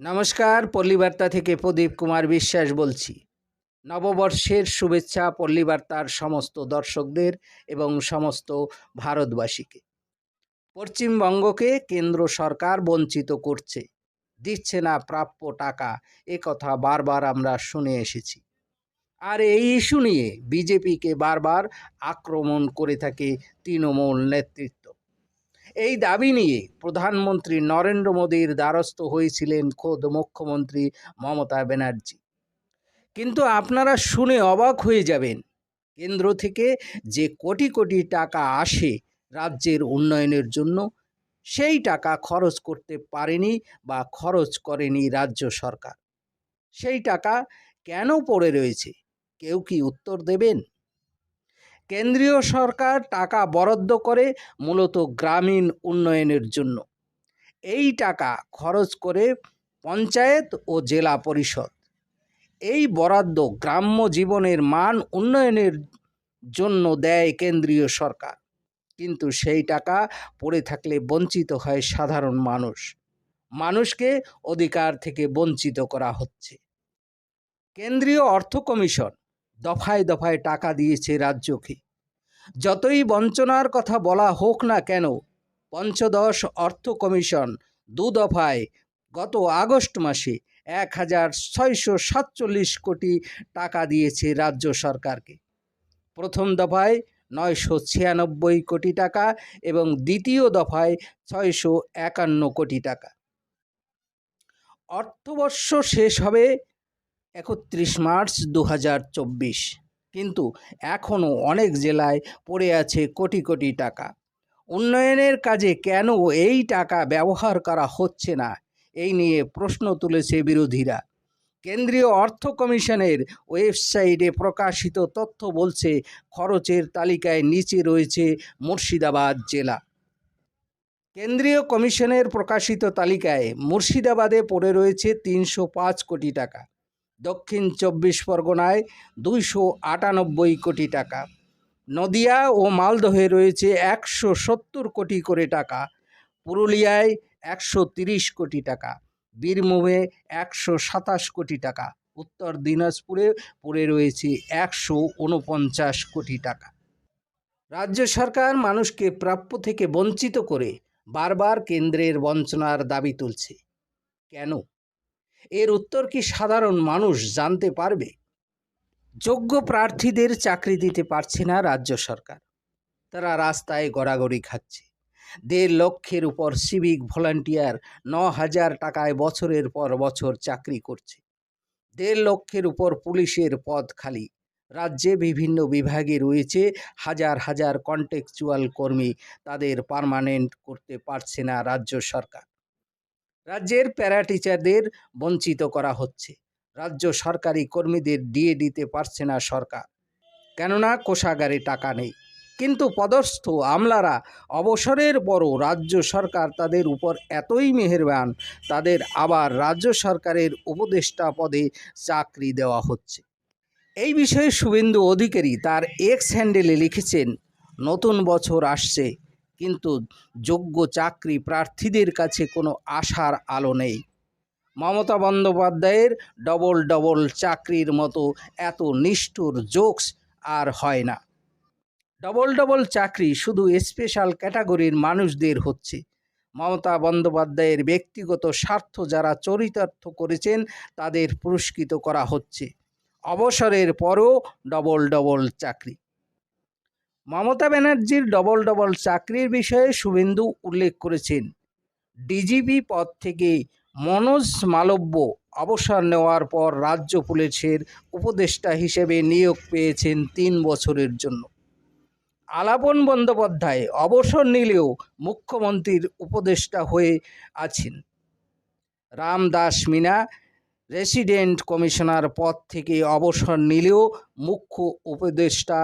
নমস্কার, পল্লীবার্তা থেকে প্রদীপ কুমার বিশ্বাস বলছি। নববর্ষের শুভেচ্ছা পল্লীবার্তার সমস্ত দর্শকদের এবং সমস্ত ভারতবাসীকে। পশ্চিমবঙ্গকে কেন্দ্র সরকার বঞ্চিত করছে। দিচ্ছে না প্রাপ্য টাকা, এ কথা বারবার আমরা শুনে এসেছি। আর এই ইস্যু নিয়ে বিজেপিকে বারবার আক্রমণ করে থাকে তৃণমূল নেতৃত্ব। এই দাবি নিয়ে প্রধানমন্ত্রী নরেন্দ্র মোদীর দ্বারস্থ হয়েছিলেন খোদ মুখ্যমন্ত্রী মমতা ব্যানার্জি। কিন্তু আপনারা শুনে অবাক হয়ে যাবেন, কেন্দ্র থেকে যে কোটি কোটি টাকা আসে রাজ্যের উন্নয়নের জন্য, সেই টাকা খরচ করতে পারেনি বা খরচ করেনি রাজ্য সরকার। সেই টাকা কেন পড়ে রয়েছে? কেউ কি উত্তর দেবেন? কেন্দ্রীয় সরকার টাকা বরাদ্দ করে মূলত গ্রামীণ উন্নয়নের জন্য। এই টাকা খরচ করে পঞ্চায়েত ও জেলা পরিষদ। এই বরাদ্দ গ্রাম্য জীবনের মান উন্নয়নের জন্য দেয় কেন্দ্রীয় সরকার। কিন্তু সেই টাকা পড়ে থাকলে বঞ্চিত হয় সাধারণ মানুষ। মানুষকে অধিকার থেকে বঞ্চিত করা হচ্ছে। কেন্দ্রীয় অর্থ কমিশন দফায় দফায় টাকা দিয়েছে রাজ্যকে। যতই বঞ্চনার কথা বলা হোক না কেন, পঞ্চদশ অর্থ কমিশন দু দফায় গত আগস্ট মাসে এক হাজার ছয়শো সাতচল্লিশ কোটি টাকা দিয়েছে রাজ্য সরকারকে। প্রথম দফায় নয়শো ছিয়ানব্বই কোটি টাকা এবং দ্বিতীয় দফায় ছয়শো একান্ন কোটি টাকা। অর্থবর্ষ শেষ হবে একত্রিশ মার্চ দু হাজার চব্বিশ। কিন্তু এখনও অনেক জেলায় পড়ে আছে কোটি কোটি টাকা। উন্নয়নের কাজে কেন এই টাকা ব্যবহার করা হচ্ছে না? এই নিয়ে প্রশ্ন তুলেছে বিরোধীরা। কেন্দ্রীয় অর্থ কমিশনের ওয়েবসাইটে প্রকাশিত তথ্য বলছে, খরচের তালিকায় নিচে রয়েছে মুর্শিদাবাদ জেলা। কেন্দ্রীয় কমিশনের প্রকাশিত তালিকায় মুর্শিদাবাদে পড়ে রয়েছে তিনশো পাঁচ কোটি টাকা। দক্ষিণ চব্বিশ পরগনায় দুইশো আটানব্বই কোটি টাকা। নদিয়া ও মালদহে রয়েছে একশো সত্তর কোটি করে টাকা। পুরুলিয়ায় একশো তিরিশ কোটি টাকা। বীরভূমে একশো সাতাশ কোটি টাকা। উত্তর দিনাজপুরে পড়ে রয়েছে একশো উনপঞ্চাশ কোটি টাকা। রাজ্য সরকার মানুষকে প্রাপ্য থেকে বঞ্চিত করে বারবার কেন্দ্রের বঞ্চনার দাবি তুলছে। কেন? এর উত্তর কি সাধারণ মানুষ জানতে পারবে? যোগ্য প্রার্থীদের চাকরি দিতে পারছে না রাজ্য সরকার। তারা রাস্তায় গড়াগড়ি খাচ্ছে। দেড় লক্ষের উপর সিভিক ভলান্টিয়ার ন হাজার টাকায় বছরের পর বছর চাকরি করছে। দেড় লক্ষের উপর পুলিশের পদ খালি। রাজ্যে বিভিন্ন বিভাগে রয়েছে হাজার হাজার কন্টেকচুয়াল কর্মী। তাদের পার্মানেন্ট করতে পারছে না রাজ্য সরকার। রাজ্যের প্যারা টিচারদের বঞ্চিত করা হচ্ছে। রাজ্য সরকারি কর্মীদের দিয়ে দিতে পারছে না সরকার। কেননা কোষাগারে টাকা নেই। কিন্তু পদস্থ আমলারা অবসরের পরও রাজ্য সরকার তাদের উপর এতই মেহেরবান, তাদের আবার রাজ্য সরকারের উপদেষ্টা পদে চাকরি দেওয়া হচ্ছে। এই বিষয়ে শুভেন্দু অধিকারী তার এক্স হ্যান্ডেলে লিখেছেন, নতুন বছর আসছে কিন্তু যোগ্য চাকরি প্রার্থীদের কাছে কোনো আশার আলো নেই। মমতা বন্দ্যোপাধ্যায়ের ডবল ডবল চাকরির মতো এত নিষ্ঠুর জোকস আর হয় না। ডবল ডবল চাকরি শুধু স্পেশাল ক্যাটাগরির মানুষদের হচ্ছে। মমতা বন্দ্যোপাধ্যায়ের ব্যক্তিগত স্বার্থ যারা চরিতার্থ করেছেন, তাদের পুরস্কৃত করা হচ্ছে। অবসরের পরও ডবল ডবল চাকরি। মমতা ব্যানার্জির ডবল ডবল চাকরির বিষয়ে শুভেন্দু উল্লেখ করেছেন। ডিজিপি পদ থেকে মনোজ মালব্য অবসর নেওয়ার পর রাজ্য পুলিশের উপদেষ্টা হিসেবে নিয়োগ পেয়েছেন তিন বছরের জন্য। আলাপন বন্দ্যোপাধ্যায় অবসর নিলেও মুখ্যমন্ত্রীর উপদেষ্টা হয়ে আছেন। রামদাস মিনা রেসিডেন্ট কমিশনার পদ থেকে অবসর নিলেও মুখ্য উপদেষ্টা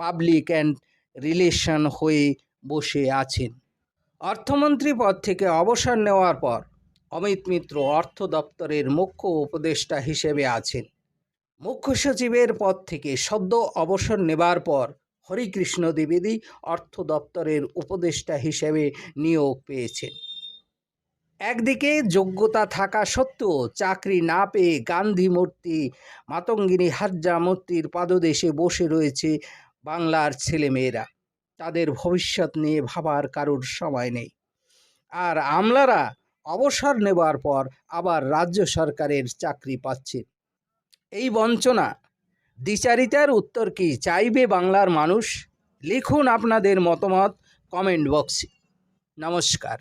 পাবলিক অ্যান্ড রিলেশন হয়ে বসে আছেন। অর্থমন্ত্রী পদ থেকে অবসর নেওয়ার পর অমিত মিত্র অর্থ দপ্তরের মুখ্য উপদেষ্টা হিসেবে আছেন। মুখ্য সচিবের পদ থেকে সদ্য অবসর নেবার পর হরিকৃষ্ণ দ্বিবেদী অর্থ দপ্তরের উপদেষ্টা হিসেবে নিয়োগ পেয়েছেন। একদিকে যোগ্যতা থাকা সত্ত্বেও চাকরি না পেয়ে গান্ধী মূর্তি, মাতঙ্গিনী হাজ্জা মূর্তির পাদদেশে বসে রয়েছে বাংলার ছেলেমেয়েরা। তাদের ভবিষ্যৎ নিয়ে ভাবার কারোর সময় নেই। আর আমলারা অবসর নেবার পর আবার রাজ্য সরকারের চাকরি পাচ্ছে। এই বঞ্চনা, দ্বিচারিতার উত্তর কি চাইবে বাংলার মানুষ? লিখুন আপনাদের মতামত কমেন্ট বক্সে। নমস্কার।